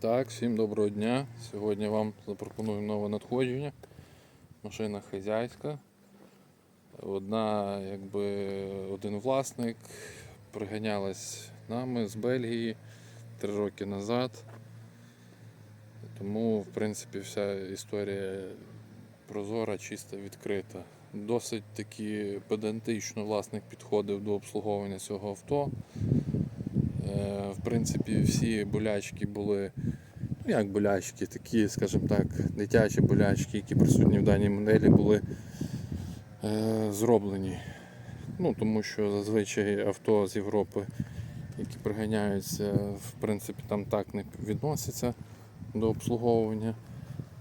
Так, всім доброго дня. Сьогодні вам запропоную нове надходження. Машина хазяйська. Одна, якби один власник приганялась нами з Бельгії три роки назад. Тому, в принципі, вся історія прозора, чиста, відкрита. Досить таки педантично власник підходив до обслуговування цього авто. Е, В принципі, всі болячки були, ну як болячки, такі, скажімо так, дитячі болячки, які присутні в даній моделі, були е, зроблені. Ну, тому що зазвичай авто з Європи, які приганяються, в принципі, там так не відносяться до обслуговування.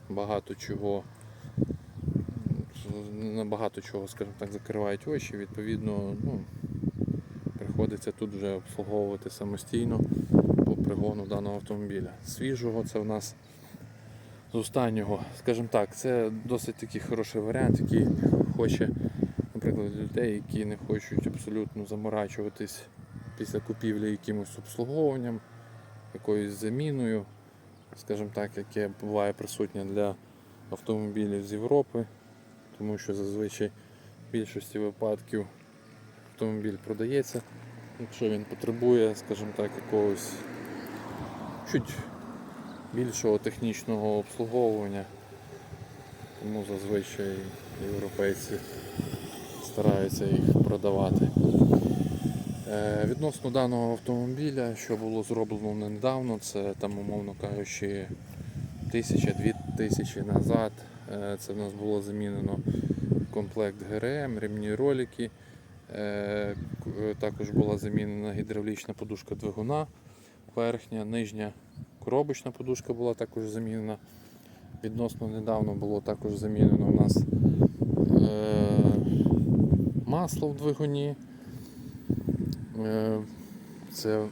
Багато чого, на багато чого, скажімо так, закривають очі. Відповідно, ну, приходиться тут вже обслуговувати самостійно по пригону даного автомобіля. Свіжого це в нас з останнього, скажімо так, це досить такий хороший варіант, який хоче, наприклад, людей, які не хочуть абсолютно заморачуватись після купівлі якимось обслуговуванням, якоюсь заміною, скажімо так, яке буває присутнє для автомобілів з Європи, тому що зазвичай в більшості випадків автомобіль продається, якщо він потребує, скажімо так, якогось чуть більшого технічного обслуговування, тому зазвичай європейці стараються їх продавати. Е, Відносно даного автомобіля, що було зроблено недавно, це там, умовно кажучи, тисяча-дві тисячі назад. Е, Це в нас було замінено комплект ГРМ, ремні ролики. Е, е, Також була замінена гідравлічна подушка двигуна, верхня, нижня коробочна подушка була також замінена. Відносно недавно було також замінено у нас е, масло в двигуні. Це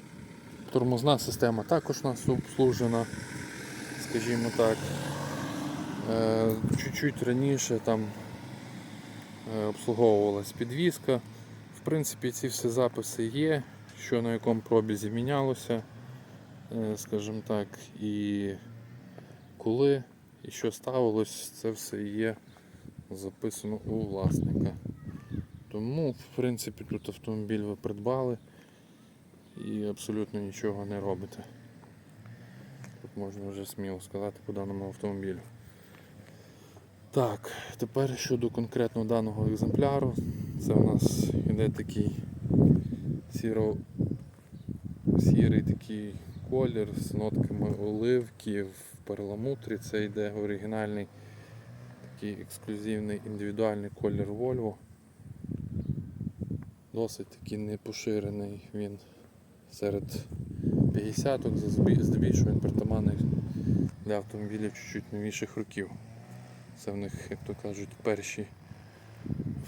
тормозна система також у нас обслужена, скажімо так. Чуть-чуть раніше там обслуговувалась підвізка. Принципі, ці всі записи є, що на якому пробізі мінялося, е, скажімо так, і коли і що ставилось, це все є записано у власника. Тому, в принципі, тут автомобіль ви придбали і абсолютно нічого не робите. Тут можна вже сміло сказати по даному автомобілю. Так, тепер щодо конкретно даного екземпляру. Це у нас іде такий сіро, сірий такий колір з нотками оливки в перламутрі. Це йде оригінальний такий ексклюзивний індивідуальний колір Volvo. Досить такий непоширений він серед 50-ок, здебільшого він притаманний для автомобілів чуть-чуть новіших років. Це в них, як то кажуть, перші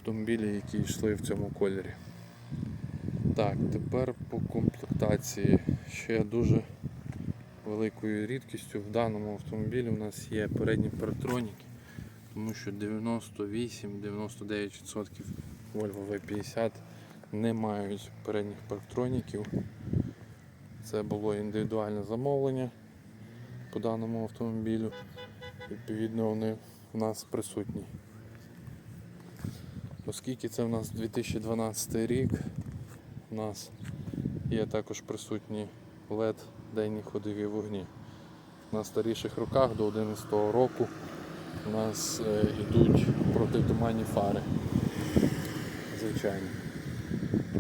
автомобілі, які йшли в цьому кольорі. Так, тепер по комплектації. Ще дуже великою рідкістю в даному автомобілі у нас є передні паратроніки, тому що 98-99% Volvo V50 не мають передніх парктроніків. Це було індивідуальне замовлення по даному автомобілю. Відповідно, вони в нас присутні. Оскільки це в нас 2012 рік, у нас є також присутні LED денні ходові вогні. На старіших роках до 2011 року у нас е, йдуть протитуманні фари. Звичайно.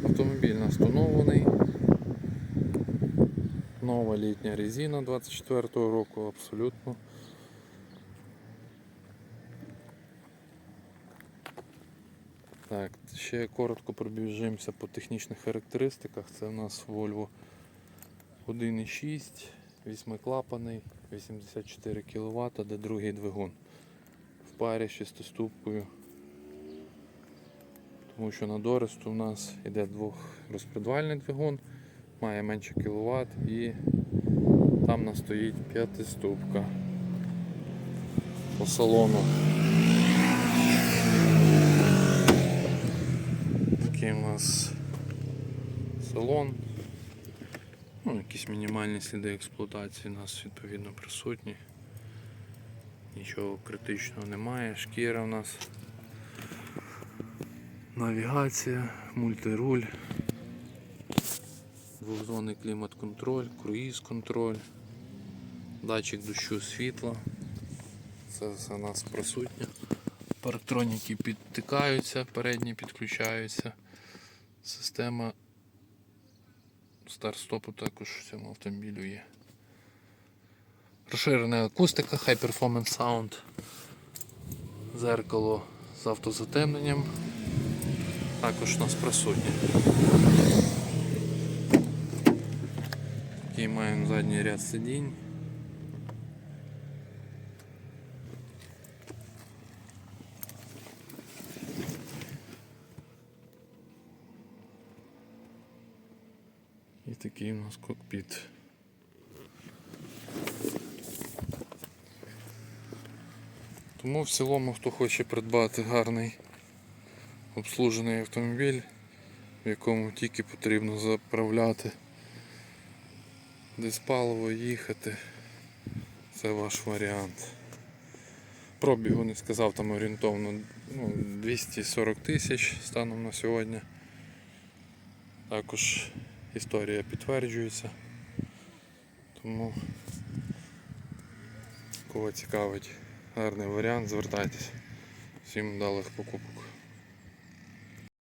Автомобіль у. Нова літня резина 24-го року, абсолютно. Так, ще коротко пробіжимося по технічних характеристиках. Це у нас Volvo 1.6, 8-клапаний, 84 кВт, де другий двигун. В парі з шестиступкою. Тому що на Доресту у нас йде двохрозпредвальний двигун, має менше кВт і там у нас стоїть п'ятиступка по салону. Такий у нас салон. Ну, якісь мінімальні сліди експлуатації у нас відповідно присутні. Нічого критичного немає. Шкіра у нас. Навігація, мультируль, двохзонний клімат-контроль, круїз-контроль, датчик дощу світла. Це все у нас присутнє. Парктроніки підтикаються, передні підключаються. Система старт-стопу також в цьому автомобілю є. Розширена акустика, High Performance Sound, зеркало з автозатемненням. Також у нас присутнє. Такий маємо задній ряд сидінь. І такий у нас кокпіт. Тому в цілому, хто хоче придбати гарний обслужений автомобіль, в якому тільки потрібно заправляти десь паливо їхати, це ваш варіант. Пробігу не сказав там орієнтовно ну, 240 тисяч станом на сьогодні. Також історія підтверджується. Тому кого цікавить гарний варіант, звертайтесь. Всім вдалих покупок.